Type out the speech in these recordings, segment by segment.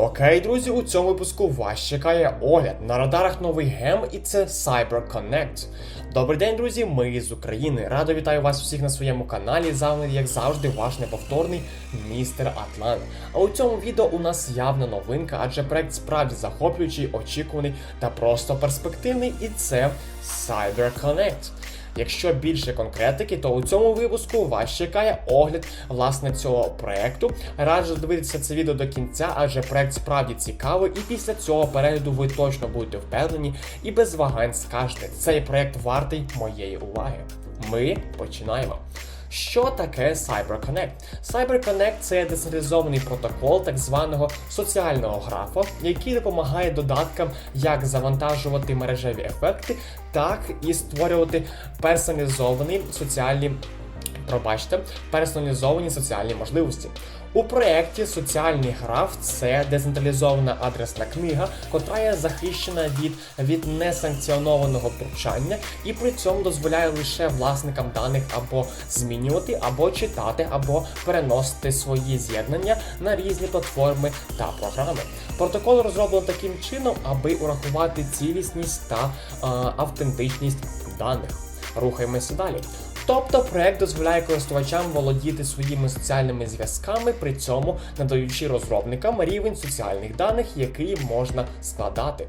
Окей, друзі, у цьому випуску вас чекає огляд. На радарах новий гем, і це CyberConnect. Добрий день, друзі! Ми з України. Радо вітаю вас всіх на своєму каналі. З вами, як завжди, ваш неповторний містер Атлант. А у цьому відео у нас явна новинка, адже проект справді захоплюючий, очікуваний та просто перспективний, і це CyberConnect. Якщо більше конкретики, то у цьому випуску вас чекає огляд власне цього проекту. Раджу дивитися це відео до кінця, адже проект справді цікавий, і після цього перегляду ви точно будете впевнені і без вагань скажете, цей проект вартий моєї уваги. Ми починаємо. Що таке CyberConnect? CyberConnect – це децентралізований протокол так званого соціального графа, який допомагає додаткам як завантажувати мережеві ефекти, так і створювати персоналізовані соціальні. Пробачте, персоналізовані соціальні можливості. У проєкті соціальний граф це децентралізована адресна книга, котра є захищена від, від несанкціонованого втручання і при цьому дозволяє лише власникам даних або змінювати, або читати, або переносити свої з'єднання на різні платформи та програми. Протокол розроблено таким чином, аби урахувати цілісність та е, автентичність даних. Рухаємося далі. Тобто проект дозволяє користувачам володіти своїми соціальними зв'язками, при цьому надаючи розробникам рівень соціальних даних, який можна складати.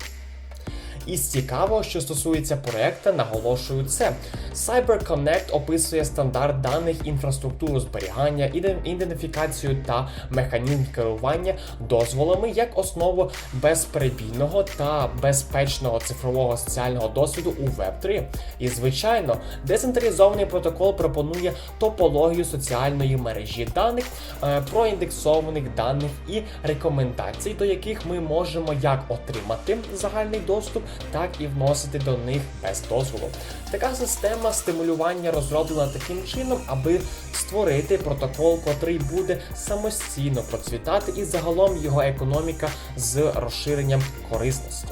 Із цікавого, що стосується проекта, наголошую це. CyberConnect описує стандарт даних, інфраструктуру зберігання, іде- ідентифікацію та механізм керування дозволами як основу безперебійного та безпечного цифрового соціального досвіду у Web3. І, звичайно, децентралізований протокол пропонує топологію соціальної мережі даних, е, проіндексованих даних і рекомендацій, до яких ми можемо як отримати загальний доступ, так і вносити до них без дозволу. Така система стимулювання розроблена таким чином, аби створити протокол, котрий буде самостійно процвітати, і загалом його економіка з розширенням корисності.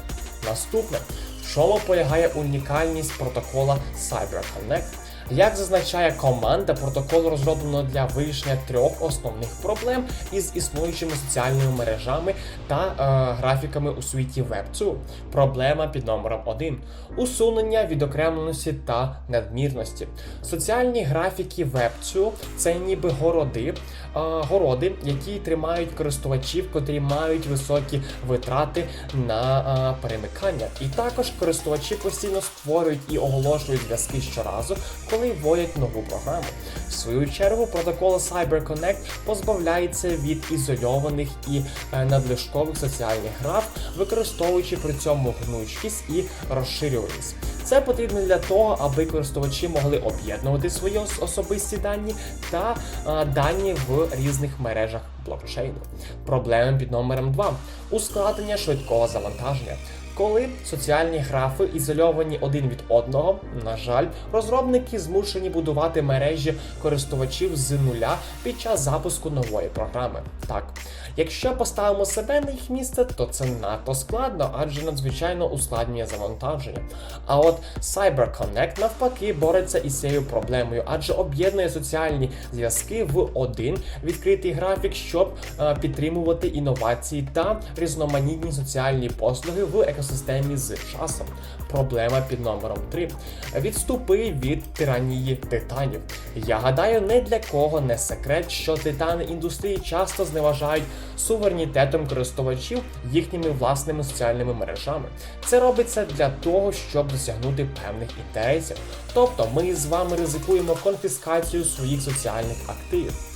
Наступне, в чому полягає унікальність протокола CyberConnect? Як зазначає команда, протокол розроблено для вирішення трьох основних проблем із існуючими соціальними мережами та е, графіками у світі Web2. Проблема під номером 1. Усунення відокремленості та надмірності. Соціальні графіки Web2 це ніби городи, е, городи, які тримають користувачів, котрі мають високі витрати на е, перемикання. І також користувачі постійно створюють і оголошують зв'язки щоразу, коли вводять нову програму. В свою чергу, протокол CyberConnect позбавляється від ізольованих і е, надлишкових соціальних граф, використовуючи при цьому гнучкість і розширюваність. Це потрібно для того, аби користувачі могли об'єднувати свої особисті дані та е, дані в різних мережах блокчейну. Проблема під номером 2. ускладнення швидкого завантаження. Коли соціальні графи ізольовані один від одного, на жаль, розробники змушені будувати мережі користувачів з нуля під час запуску нової програми. Так, якщо поставимо себе на їх місце, то це надто складно, адже надзвичайно ускладнює завантаження. А от CyberConnect навпаки бореться із цією проблемою, адже об'єднує соціальні зв'язки в один відкритий графік, щоб е, підтримувати інновації та різноманітні соціальні послуги в екосистемі з часом. Проблема під номером 3. Відступи від тиранії титанів. Я гадаю, не для кого не секрет, що титани індустрії часто зневажають суверенітетом користувачів їхніми власними соціальними мережами. Це робиться для того, щоб досягнути певних інтересів. Тобто ми з вами ризикуємо конфіскацію своїх соціальних активів.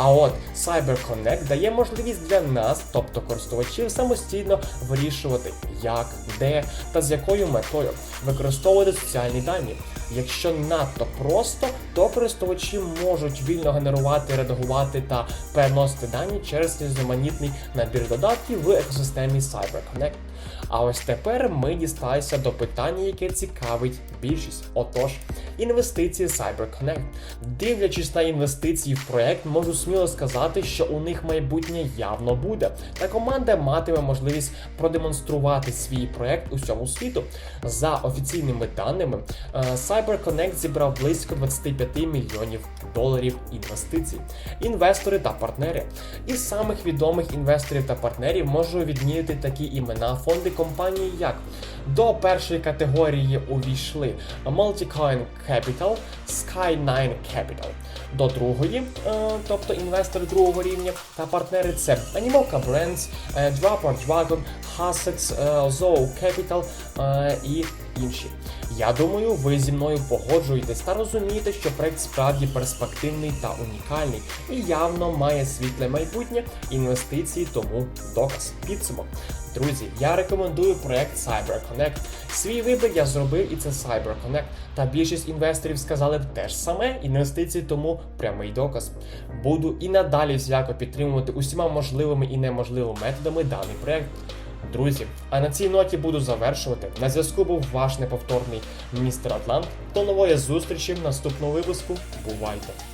А от CyberConnect дає можливість для нас, тобто користувачів, самостійно вирішувати, як, де та з якою метою використовувати соціальні дані. Якщо надто просто, то користувачі можуть вільно генерувати, редагувати та переносити дані через різноманітний набір додатків в екосистемі CyberConnect. А ось тепер ми дісталися до питання, яке цікавить більшість. Отож, інвестиції CyberConnect. Дивлячись на інвестиції в проект, можу сміло сказати, що у них майбутнє явно буде. Та команда матиме можливість продемонструвати свій проект усьому світу. За офіційними даними, е, CyberConnect зібрав близько 25 мільйонів доларів інвестицій. Інвестори та партнери. Із самих відомих інвесторів та партнерів можу відмінити такі імена фонди компанії, як до першої категорії увійшли Multicoin Capital, Sky9 Capital. До другої, е, тобто інвестори другого рівня та партнери це Animoca Brands, е, Dropper Dragon, Hassets, е, Zoo Capital е, і інші. Я думаю, ви зі мною погоджуєтесь та розумієте, що проект справді перспективний та унікальний і явно має світле майбутнє інвестиції, тому доказ підсумок. Друзі, я рекомендую проект CyberConnect. Свій вибір я зробив і це CyberConnect. Та більшість інвесторів сказали б те ж саме інвестиції, тому прямий доказ. Буду і надалі всіляко підтримувати усіма можливими і неможливими методами даний проект. Друзі, а на цій ноті буду завершувати. На зв'язку був ваш неповторний містер Атлант. До нової зустрічі в наступному випуску. Бувайте!